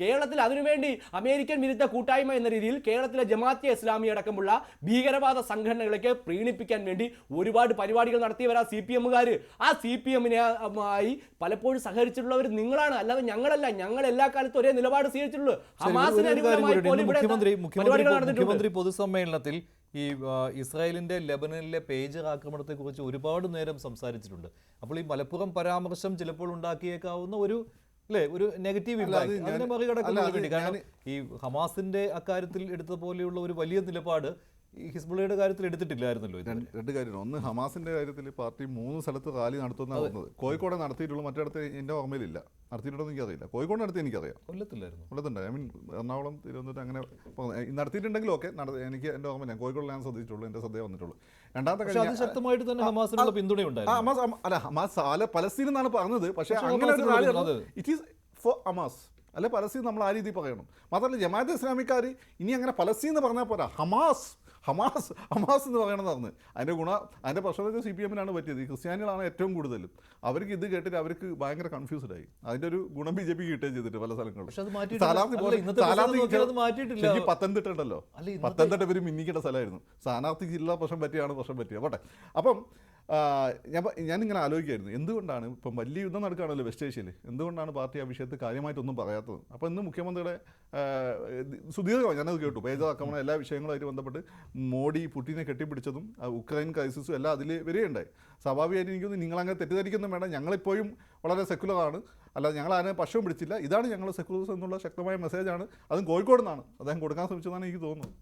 കേരളത്തിൽ അതിനുവേണ്ടി അമേരിക്കൻ വിരുദ്ധ കൂട്ടായ്മ എന്ന രീതിയിൽ കേരളത്തിലെ ജമാഅത്തെ ഇസ്ലാമി അടക്കമുള്ള ഭീകരവാദ സംഘടനകളൊക്കെ പ്രീണിപ്പിക്കാൻ വേണ്ടി ഒരുപാട് പരിപാടികൾ നടത്തിയവരാ സി പി എമ്മുകാർ ആ സി പി എമ്മിനായി പലപ്പോഴും സഹകരിച്ചിട്ടുള്ളവർ നിങ്ങളാണ്. അല്ലാതെ ഞങ്ങളല്ല. ഞങ്ങൾ എല്ലാ കാലത്തും ഒരേ നിലപാട് സ്വീകരിച്ചിട്ടുള്ളൂ. മുഖ്യമന്ത്രി പൊതുസമ്മേളനത്തിൽ ഈ ഇസ്രായേലിന്റെ ലെബനനിലെ പേജർ ആക്രമണത്തെ കുറിച്ച് ഒരുപാട് നേരം സംസാരിച്ചിട്ടുണ്ട്. അപ്പോൾ ഈ മലപ്പുറം പരാമർശം ചിലപ്പോൾ ഉണ്ടാക്കിയേക്കാവുന്ന ഒരു അല്ലേ? ഒരു നെഗറ്റീവ് അതിനെ മറികടക്കാൻ വേണ്ടി കാരണം ഈ ഹമാസിന്റെ അക്കാര്യത്തിൽ എടുത്ത പോലെയുള്ള ഒരു വലിയ നിലപാട് ഈ ഹിസ്ബുള്ളയുടെ കാര്യത്തിൽ എടുത്തിട്ടില്ലായിരുന്നല്ലോ രണ്ട് കാര്യങ്ങൾ. കാര്യമാണ് ഒന്ന് ഹമാസിന്റെ കാര്യത്തിൽ പാർട്ടി മൂന്ന് സ്ഥലത്ത് റാലി നടത്തുന്നതാണ് പറഞ്ഞത്. കോഴിക്കോട് നടത്തിയിട്ടുള്ളൂ മറ്റിടത്ത് എന്റെ ഓർമ്മയിലില്ല. നടത്തിയിട്ടുണ്ടെന്ന് എനിക്കറിയില്ല. കോഴിക്കോട് നടത്തി എനിക്കറിയാം കൊല്ലത്തില്ലായിരുന്നു? കൊല്ലത്തുണ്ട് ഐ മീൻ എറണാകുളം തിരുവനന്തപുരം അങ്ങനെ നടത്തിയിട്ടുണ്ടെങ്കിലും ഒക്കെ നട- എനിക്ക് എന്റെ ഓർമ്മയില്ല. കോഴിക്കോട് ഞാൻ ശ്രദ്ധിച്ചിട്ടുള്ളൂ. എന്റെ ശ്രദ്ധ വന്നിട്ടുള്ളൂ. രണ്ടാമത്തെ കാര്യം ശക്തമായിട്ട് തന്നെ ഹമാസിനുള്ള പിന്തുണയുണ്ടായിരുന്നു ഹമാസ് അല്ല ഹമാസ് അല്ല പലസ്തീൻ എന്നാണ് പറഞ്ഞത്. പക്ഷേ പക്ഷേ അങ്ങനെ ഒരു rally it is for Hamas. അല്ലെ പലസ്തീൻ നമ്മൾ ആ രീതിയിൽ പറയണം. മാത്രമല്ല ജമാഅത്ത് ഇസ്ലാമിക്കാർ ഇനി അങ്ങനെ പലസ്തീൻ എന്ന് പറഞ്ഞാൽ പോരാ. ഹമാസ് ഹമാസ് ഹമാസ് എന്ന് പറഞ്ഞ് അതിന്റെ ഗുണ അതിന്റെ പ്രശ്നത്തിൽ സി പി എമ്മിനാണ് പറ്റിയത്. ഈ ക്രിസ്ത്യാനികളാണ് ഏറ്റവും കൂടുതൽ അവർക്ക് ഇത് കേട്ടിട്ട് അവർക്ക് ഭയങ്കര കൺഫ്യൂസ്ഡ് ആയി. അതിന്റെ ഒരു ഗുണം ബി ജെ പി കിട്ടുകയും ചെയ്തിട്ട് പല സ്ഥലങ്ങളിലും. പത്തനംതിട്ട ഉണ്ടല്ലോ പത്തനംതിട്ട ഇവർ മിന്നിക്കേണ്ട സ്ഥലമായിരുന്നു. സ്ഥാനാർത്ഥി ജില്ലാ പ്രശ്നം പറ്റിയാണ് പ്രശ്നം പറ്റിയത് പോട്ടെ. അപ്പം ഞാൻ ഞാനിങ്ങനെ ആലോചിക്കായിരുന്നു. എന്തുകൊണ്ടാണ് ഇപ്പം വലിയ യുദ്ധം നടക്കുകയാണല്ലോ വെസ്റ്റ് ഏഷ്യയിൽ എന്തുകൊണ്ടാണ് പാർട്ടി ആ വിഷയത്തിൽ കാര്യമായിട്ടൊന്നും പറയാത്തത്? അപ്പോൾ ഇന്ന് മുഖ്യമന്ത്രിയുടെ സുദീർഘമാണ് ഞാനത് കേട്ടു. പേജ ആക്രമണം എല്ലാ വിഷയങ്ങളുമായിട്ട് ബന്ധപ്പെട്ട് മോഡി പുടിനെ കെട്ടിപ്പിടിച്ചതും ഉക്രൈൻ ക്രൈസിസും എല്ലാം അതിൽ വരികയുണ്ടായി. സ്വാഭാവികമായിട്ട് എനിക്കൊന്ന് നിങ്ങളങ്ങനെ തെറ്റിദ്ധരിക്കൊന്നും വേണം ഞങ്ങളിപ്പോഴും വളരെ സെക്കുലറാണ് അല്ലാതെ ഞങ്ങൾ അതിനെ പക്ഷം പിടിച്ചില്ല. ഇതാണ് ഞങ്ങൾ സെക്കുലർസ് എന്നുള്ള ശക്തമായ മെസ്സേജാണ് അതും കോഴിക്കോട് നിന്നാണ് അദ്ദേഹം കൊടുക്കാൻ ശ്രമിച്ചതാണ് എനിക്ക് തോന്നുന്നത്